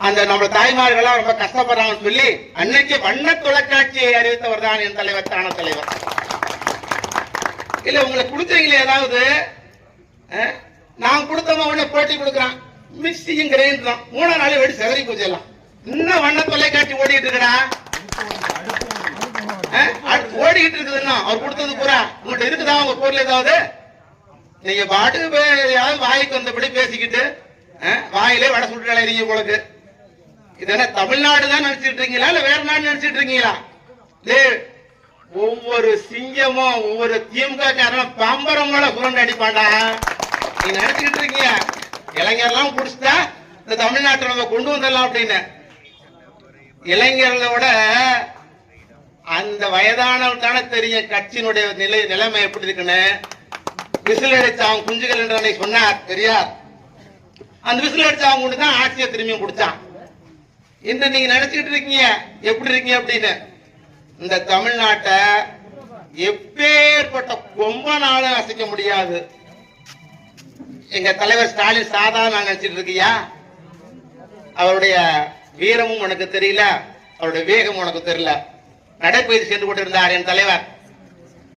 அந்த நம்ம தாய்மார்கள்லாம் ரொம்ப கஷ்டப்படுறாங்கன்னு சொல்லி அன்னைக்கு வண்ண தொலைக்காட்சியை அறிவித்தவர் தான் என் தலைவர் தான தலைவர். இல்ல உங்களுக்கு கொடுத்தீங்களே ஏதாவது? நான் கொடுத்தவங்க உடனே போட்டி கொடுக்குறான். மிக்சியும் கிரைண்டர் தான். மூணு நாள் வெடி செதறி போச்சு இன்னும் வண்ண தொலைக்காட்சி ஓடிட்டு இருக்கிறா ஓடிக்கிட்டு இருக்குதுன்னா அவர் கொடுத்தது பூரா. உங்கள்கிட்ட இருக்குதா? உங்க பொருள் ஏதாவது? நீங்க பாட்டுக்கு எதையாவது வாய்க்கு வந்தபடி பேசிக்கிட்டு வாயிலே வடை சுட்டு அலைறீங்க உங்களுக்கு இதென்ன தமிழ்நாடு தான் நினைச்சிட்டு இருக்கீங்களா இல்ல வேற நாடு நினைச்சிட்டு இருக்கீங்களா ஒவ்வொரு சிங்கமும் ஒவ்வொரு திமுக காரனும் பம்பரம் போல குரண்டு அடிப்பாண்டா நீ நினைச்சுக்கிட்டு இருக்கீங்க இளைஞர்லாம் புடிச்சுட்டா இந்த தமிழ்நாட்டை நம்ம கொண்டு வந்துடலாம் அப்படின்னு. இளைஞர்களோட அந்த வயதானவன் தானே தெரியும் கட்சியினுடைய நிலை நிலைமை எப்படி இருக்குன்னு. விசில் அடிச்ச அவன் குஞ்சுகள் என்று சொன்னார் பெரியார் அந்த விசில் அடிச்ச அவங்க கொண்டு தான் ஆட்சியை திரும்பியும் குடிச்சான் இந்த நீங்க நினைச்சிட்டு இருக்கீங்க? எப்படி இருக்கீங்க அப்படின்னு? இந்த தமிழ்நாட்டை எப்பேற்பட்ட கொம்பனாலும் அசைக்க முடியாது. எங்க தலைவர் ஸ்டாலின் சாதாரண நினைச்சிட்டு இருக்கியா? அவருடைய வீரமும் உனக்கு தெரியல. அவருடைய வேகம் உனக்கு தெரியல. நடைபயிற்சி சென்று கொண்டிருந்தார் என் தலைவர்.